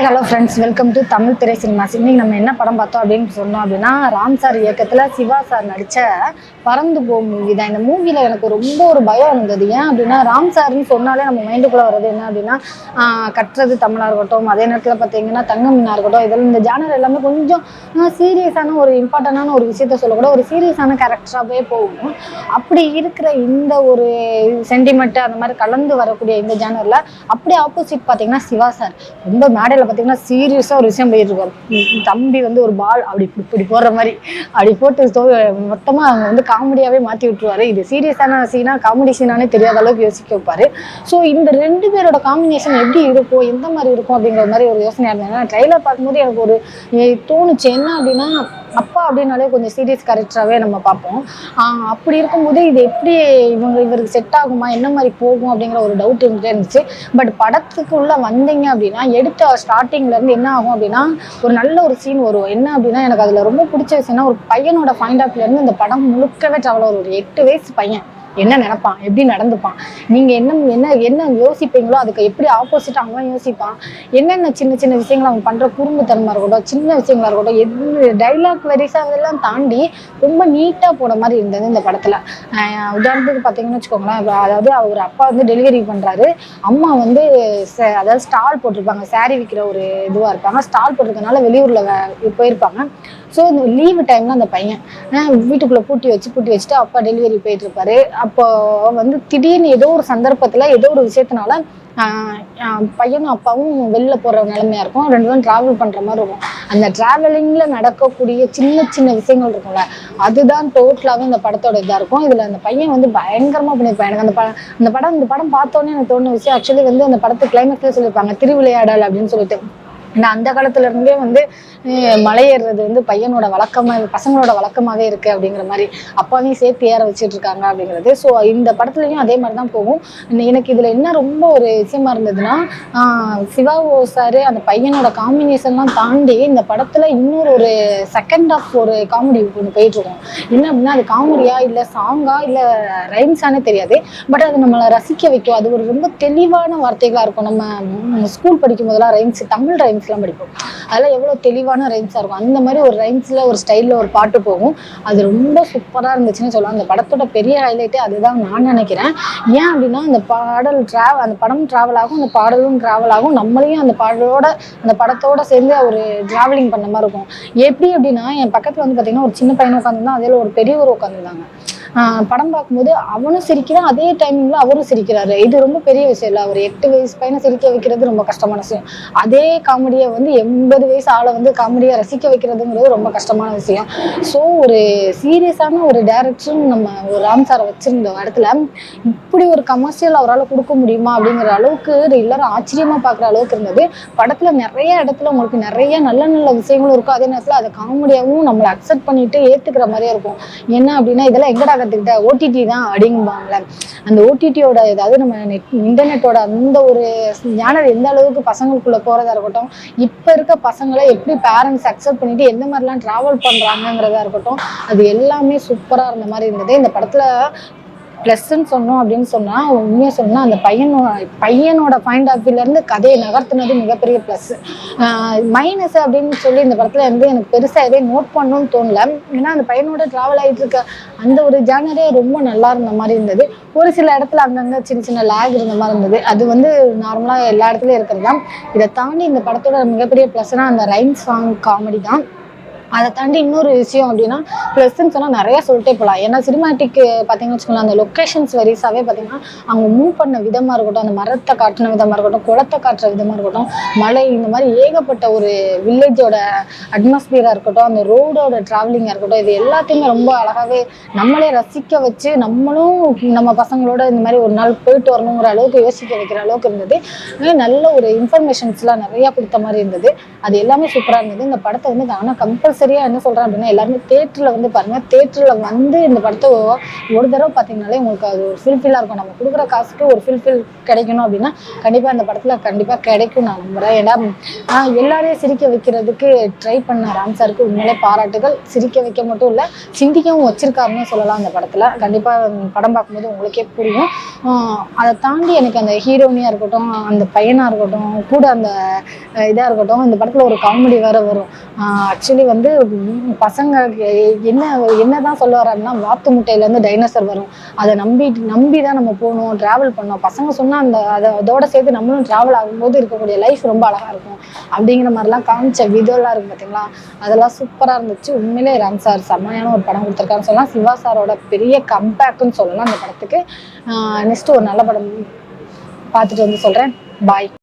Hi hello friends welcome to Tamil திரை cinemas இன்னைக்கு நம்ம என்ன படம் பார்த்தோம் அப்படின்னு சொன்னோம் அப்படின்னா ராம் சார் இயக்கத்தில் சிவா சார் நடித்த பறந்து போ மூவி தான். இந்த மூவியில் எனக்கு ரொம்ப ஒரு பயம் இருந்தது. ஏன் அப்படின்னா ராம் சார்னு சொன்னாலே நம்ம மைண்டுக்குள்ளே வர்றது என்ன அப்படின்னா கட்டுறது தமிழாக இருக்கட்டும் அதே நேரத்தில் பார்த்தீங்கன்னா தங்க மீனாக இருக்கட்டும் இதெல்லாம் இந்த ஜானர் எல்லாமே கொஞ்சம் சீரியஸான ஒரு இம்பார்ட்டண்டான ஒரு விஷயத்த சொல்லக்கூட ஒரு சீரியஸான கேரக்டராகவே போகும். அப்படி இருக்கிற இந்த ஒரு சென்டிமெண்ட்டு அந்த மாதிரி கலந்து வரக்கூடிய இந்த ஜானரில் அப்படியே ஆப்போசிட் பார்த்தீங்கன்னா சிவா சார் ரொம்ப மேடையில் பார்த்தீங்கன்னா சீரியஸாக ஒரு விஷயம் போயிட்டு இருக்காரு தம்பி வந்து ஒரு பால் அப்படி இப்படி போடுற மாதிரி. அப்படி போட்டு மொத்தமாக அவங்க வந்து காமெடியாகவே மாற்றி விட்டுருவாரு. இது சீரியஸான சீனா காமெடி சீனானே தெரியாத அளவுக்கு யோசிக்க வைப்பாரு. ஸோ இந்த ரெண்டு பேரோட காம்பினேஷன் எப்படி இருக்கும்? எந்த மாதிரி இருக்கும்? அப்படிங்கிற மாதிரி ஒரு யோசனையாக இருந்தது ஏன்னா ட்ரைலர் பார்க்கும்போது எனக்கு ஒரு தோணுச்சு. என்ன அப்படின்னா அப்பா அப்படின்னாலே கொஞ்சம் சீரியஸ் கேரக்டராகவே நம்ம பார்ப்போம். அப்படி இருக்கும்போது இது எப்படி இவங்க இவருக்கு செட் ஆகுமா? என்ன மாதிரி போகும்? அப்படிங்கிற ஒரு டவுட் இருந்துட்டே இருந்துச்சு. பட் படத்துக்குள்ளே வந்தீங்க அப்படின்னா எடுத்த ஸ்டார்ட் இருந்து என்ன ஆகும் அப்படின்னா ஒரு நல்ல ஒரு சீன் வரும். என்ன அப்படின்னா எனக்கு அதுல ரொம்ப பிடிச்ச விஷயம்னா ஒரு பையனோட பாயிண்ட் ஆஃப்ல இருந்து இந்த படம் முழுக்கவே ட்ராவல் வரும் ஒரு எட்டு வயசு பையன். என்ன நினைப்பான்? எப்படி நடந்துப்பான்? நீங்க என்ன என்ன என்ன யோசிப்பீங்களோ அதுக்கு எப்படி ஆப்போசிட் அவன் யோசிப்பான்? என்னென்ன சின்ன சின்ன விஷயங்கள் அவன் பண்ற குறும்புத்தனமா இருக்கட்டும் சின்ன விஷயங்களா இருக்கட்டும் எது டைலாக் வெரிஸ் அதெல்லாம் தாண்டி ரொம்ப நீட்டா போன மாதிரி இருந்தது இந்த படத்துல. உதாரணத்துக்கு பாத்தீங்கன்னு வச்சுக்கோங்களேன் அதாவது அவர் அப்பா வந்து டெலிவரி பண்றாரு. அம்மா வந்து அதாவது ஸ்டால் போட்டிருப்பாங்க சாரி விற்கிற ஒரு இதுவா இருப்பாங்க. ஸ்டால் போட்டிருக்கனால வெளியூர்ல போயிருப்பாங்க. ஸோ இந்த லீவு டைம்ல அந்த பையன் வீட்டுக்குள்ளே வீட்டுக்குள்ள பூட்டி வச்சு பூட்டி வச்சுட்டு அப்பா டெலிவரி போயிட்டு இருப்பாரு. அப்போ வந்து திடீர்னு ஏதோ ஒரு சந்தர்ப்பத்துல ஏதோ ஒரு விஷயத்தினால பையனும் அப்பாவும் வெளில போற நிலைமையா இருக்கும். ரெண்டு பேரும் டிராவல் பண்ற மாதிரி இருக்கும். அந்த டிராவலிங்ல நடக்கக்கூடிய சின்ன சின்ன விஷயங்கள் இருக்கும்ல அதுதான் டோட்டலாவே இந்த படத்தோட இதாக இருக்கும். இதுல அந்த பையன் வந்து பயங்கரமா பண்ணியிருப்பான் எனக்கு அந்த படம் அந்த படம் இந்த படம் பார்த்தோன்னே எனக்கு தோணுன விஷயம் ஆக்சுவலி வந்து அந்த படத்து கிளைமேக்ஸ்ல சொல்லியிருப்பாங்க திருவிளையாடல் அப்படின்னு சொல்லிட்டு. ஏன்னா அந்த காலத்துல இருந்தே வந்து மலை ஏறுறது வந்து பையனோட வழக்கமா பசங்களோட வழக்கமாவே இருக்கு அப்படிங்கிற மாதிரி அப்பாவையும் சேர்த்து ஏற வச்சுட்டு இருக்காங்க அப்படிங்கிறது. ஸோ இந்த படத்துலயும் அதே மாதிரி தான் போகும் எனக்கு இதுல என்ன ரொம்ப ஒரு விஷயமா இருந்ததுன்னா சிவா ஓ சாரு அந்த பையனோட காம்பினேஷன்லாம் தாண்டி இந்த படத்துல இன்னொரு ஒரு செகண்ட் ஆஃப் ஒரு காமெடி ஒன்று போயிட்டுருக்கோம் என்ன அப்படின்னா அது காமெடியா இல்ல சாங்கா இல்ல ரைம்ஸானே தெரியாது. பட் அது நம்மளை ரசிக்க வைக்கும். அது ஒரு ரொம்ப தெளிவான வார்த்தைகளா இருக்கும். நம்ம ஸ்கூல் படிக்கும் போதெல்லாம் ரைம்ஸ் தமிழ் ரைம்ஸ் ரைம்ஸ்லாம் படிப்போம். அதெல்லாம் எவ்வளோ தெளிவான ரைம்ஸாக இருக்கும். அந்த மாதிரி ஒரு ரைம்ஸில் ஒரு ஸ்டைலில் ஒரு பாட்டு போகும். அது ரொம்ப சூப்பராக இருந்துச்சுன்னு சொல்லலாம். அந்த படத்தோட பெரிய ஹைலைட்டே அதுதான் நான் நினைக்கிறேன். ஏன் அப்படின்னா அந்த பாடல் ட்ராவல் அந்த படம் ட்ராவல் ஆகும் அந்த பாடலும் ட்ராவல் ஆகும். நம்மளையும் அந்த பாடலோட அந்த படத்தோட சேர்ந்து ஒரு ட்ராவலிங் பண்ண மாதிரி இருக்கும். எப்படி அப்படின்னா என் பக்கத்தில் வந்து பார்த்தீங்கன்னா ஒரு சின்ன பையன் உட்காந்துருந்தான் அதில் ஒரு பெரியவர் உட்காந்துருந்தாங்க படம் பார்க்கும்போது அவனும் சிரிக்கிறான் அதே டைமிங்ல அவரும் சிரிக்கிறாரு. இது ரொம்ப பெரிய விஷயம் இல்லை அவர் எட்டு வயசு பையனை சிரிக்க வைக்கிறது ரொம்ப கஷ்டமான விஷயம். அதே காமெடியை வந்து எண்பது வயசு ஆளை வந்து காமெடியை ரசிக்க வைக்கிறதுங்கிறது ரொம்ப கஷ்டமான விஷயம். ஸோ ஒரு சீரியஸான ஒரு டேரக்டரும் நம்ம ஒரு ராம் சாரை வச்சிருந்த இடத்துல இப்படி ஒரு கமர்ஷியல் அவரால் கொடுக்க முடியுமா அப்படிங்கிற அளவுக்கு எல்லாரும் ஆச்சரியமா பார்க்குற அளவுக்கு இருந்தது. படத்துல நிறைய இடத்துல உங்களுக்கு நிறைய நல்ல நல்ல விஷயங்களும் இருக்கும். அதே நேரத்தில் அதை காமெடியாகவும் நம்மளை அக்செப்ட் பண்ணிட்டு ஏத்துக்கிற மாதிரியே இருக்கும். என்ன அப்படின்னா இதெல்லாம் எங்கடா கற்றுக்கிட்ட ஓடிடி தான் அப்படிங்குவாங்களே அந்த ஓடிடியோட ஏதாவது நம்ம நெட் இன்டர்நெட்டோட அந்த ஒரு ஞானம் எந்த அளவுக்கு பசங்களுக்குள்ளே போகிறதா இருக்கட்டும் இப்போ இருக்க பசங்களை எப்படி பேரண்ட்ஸ் அக்செப்ட் பண்ணிட்டு எந்த மாதிரிலாம் ட்ராவல் பண்ணுறாங்கங்கிறதா இருக்கட்டும் அது எல்லாமே சூப்பராக இருந்த மாதிரி இருந்தது. இந்த படத்தில் ப்ளஸ்ன்னு சொன்னோம் அப்படின்னு சொன்னால் உண்மையாக சொன்னால் அந்த பையனோட பையனோட பாயிண்ட் ஆஃப் வியூலேருந்து கதையை நகர்த்துனது மிகப்பெரிய ப்ளஸ் மைனஸ் அப்படின்னு சொல்லி இந்த படத்தில் வந்து எனக்கு பெருசாக எதையும் நோட் பண்ணணும்னு தோணல. ஏன்னா அந்த பையனோட ட்ராவல் ஆகிட்டு இருக்க அந்த ஒரு ஜேனரே ரொம்ப நல்லா இருந்த மாதிரி இருந்தது. ஒரு சில இடத்துல அங்கங்கே சின்ன சின்ன லேக் இருந்த மாதிரி இருந்தது. அது வந்து நார்மலாக எல்லா இடத்துலையும் இருக்கிறது தான். இதை தாண்டி இந்த படத்தோட மிகப்பெரிய ப்ளஸ்னால் அந்த ரைம் சாங் காமெடி தான். அதை தாண்டி இன்னொரு விஷயம் அப்படின்னா ப்ளஸ்ன்னு சொன்னால் நிறைய சொல்லிட்டே போகலாம் ஏன்னா சினிமாட்டிக் பார்த்தீங்கன்னு வச்சுக்கோங்களேன் அந்த லொக்கேஷன்ஸ் வரிசாவே பார்த்தீங்கன்னா அவங்க மூவ் பண்ண விதமாக இருக்கட்டும் அந்த மரத்தை காட்டின விதமாக இருக்கட்டும் குளத்தை காட்டுற விதமாக இருக்கட்டும் மலை இந்த மாதிரி ஏகப்பட்ட ஒரு வில்லேஜோட அட்மாஸ்பியராக இருக்கட்டும் அந்த ரோடோட ட்ராவலிங்காக இருக்கட்டும் இது எல்லாத்தையுமே ரொம்ப அழகாகவே நம்மளே ரசிக்க வச்சு நம்மளும் நம்ம பசங்களோட இந்த மாதிரி ஒரு நாள் போயிட்டு வரணுங்கிற அளவுக்கு யோசிக்க வைக்கிற அளவுக்கு இருந்தது. நல்ல ஒரு இன்ஃபர்மேஷன்ஸ்லாம் நிறையா கொடுத்த மாதிரி இருந்தது. அது எல்லாமே சூப்பராக இருந்தது. இந்த படத்தை வந்து ஆனால் கம்பல்சரி கம்பல்சரியாக என்ன சொல்கிறேன் அப்படின்னா எல்லாருமே தேட்டரில் வந்து பாருங்கள் தேட்டரில் வந்து இந்த படத்தை ஒரு தடவை பார்த்தீங்கனாலே உங்களுக்கு அது ஒரு ஃபில்ஃபில்லாக இருக்கும். நம்ம கொடுக்குற காசுக்கு ஒரு ஃபில்ஃபில் கிடைக்கணும் அப்படின்னா கண்டிப்பாக இந்த படத்தில் கண்டிப்பாக கிடைக்கும் நான் நம்புகிறேன் ஏன்னா எல்லாரையும் சிரிக்க வைக்கிறதுக்கு ட்ரை பண்ண ராம் சாருக்கு உண்மையிலே பாராட்டுகள். சிரிக்க வைக்க மட்டும் இல்லை சிந்திக்கவும் வச்சிருக்காருன்னு சொல்லலாம் அந்த படத்தில். கண்டிப்பாக படம் பார்க்கும்போது உங்களுக்கே புரியும். அதை தாண்டி எனக்கு அந்த ஹீரோனியாக இருக்கட்டும் அந்த பையனாக இருக்கட்டும் கூட அந்த இதாக இருக்கட்டும் இந்த படத்தில் ஒரு காமெடி வேற வரும். ஆக்சுவலி வந்து வந்து பசங்க என்ன என்ன தான் சொல்ல வர்றாருன்னா வாத்து முட்டையிலேருந்து டைனோசர் வரும். அதை நம்பி நம்பி தான் நம்ம போகணும் ட்ராவல் பண்ணோம் பசங்க சொன்னால் அந்த அதை அதோட சேர்த்து நம்மளும் ட்ராவல் ஆகும்போது இருக்கக்கூடிய லைஃப் ரொம்ப அழகாக இருக்கும். அப்படிங்கிற மாதிரிலாம் காமிச்ச விதோலாம் இருக்கு பார்த்தீங்களா அதெல்லாம் சூப்பராக இருந்துச்சு. உண்மையிலே ராம் சார் செம்மையான ஒரு படம் கொடுத்துருக்காருன்னு சொல்லலாம். சிவா சாரோட பெரிய கம்பேக்குன்னு சொல்லலாம் அந்த படத்துக்கு. நெக்ஸ்ட் ஒரு நல்ல படம் பார்த்துட்டு வந்து சொல்கிறேன் பாய்